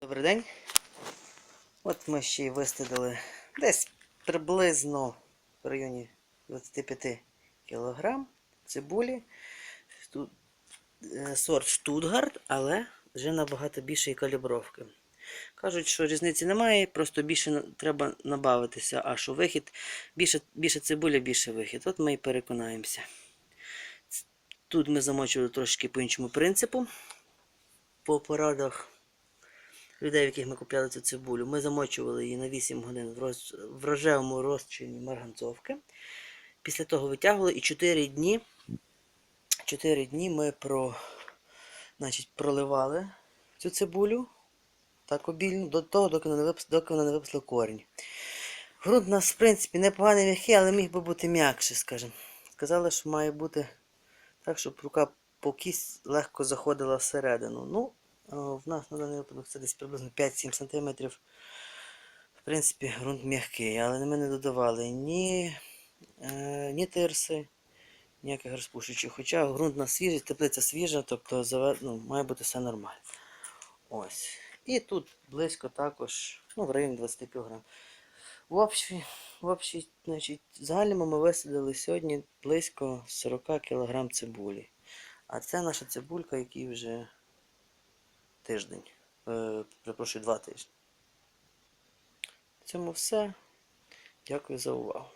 Добрий день. От ми ще й вистидали десь приблизно в районі 25 кг цибулі. Тут е, сорт Штутгарт, але вже набагато більшої калібровки. Кажуть, що різниці немає, просто більше треба набавитися, а що вихід більше, більше цибуля, більше вихід. От ми і переконаємося. Тут ми замочували трошки по іншому принципу. По порадах людей, в яких ми купляли цю цибулю, ми замочували її на 8 годин в, роз... в рожевому розчині марганцовки. Після того витягували і 4 дні, 4 дні ми про... Значить, проливали цю цибулю так обільно до того, доки вона не випс... доки вона не випустила корінь. Грунт у нас, в принципі, непоганий м'який, але міг би бути м'якше, скажімо. Сказали, що має бути так, щоб рука по кість легко заходила всередину. Ну, в нас на даний випадок це десь приблизно 5-7 см. В принципі, ґрунт м'який, але ми не додавали ні, е, ні тирси, ніяких розпушуючих. Хоча ґрунт у нас свіжий, теплиця свіжа, тобто ну, має бути все нормально. Ось. І тут близько також, ну, в районі 20 кг. В общій, в общій, значить, загальному ми висадили сьогодні близько 40 кг цибулі. А це наша цибулька, якій вже тиждень. Е, перепрошую, два тижні. В цьому все. Дякую за увагу.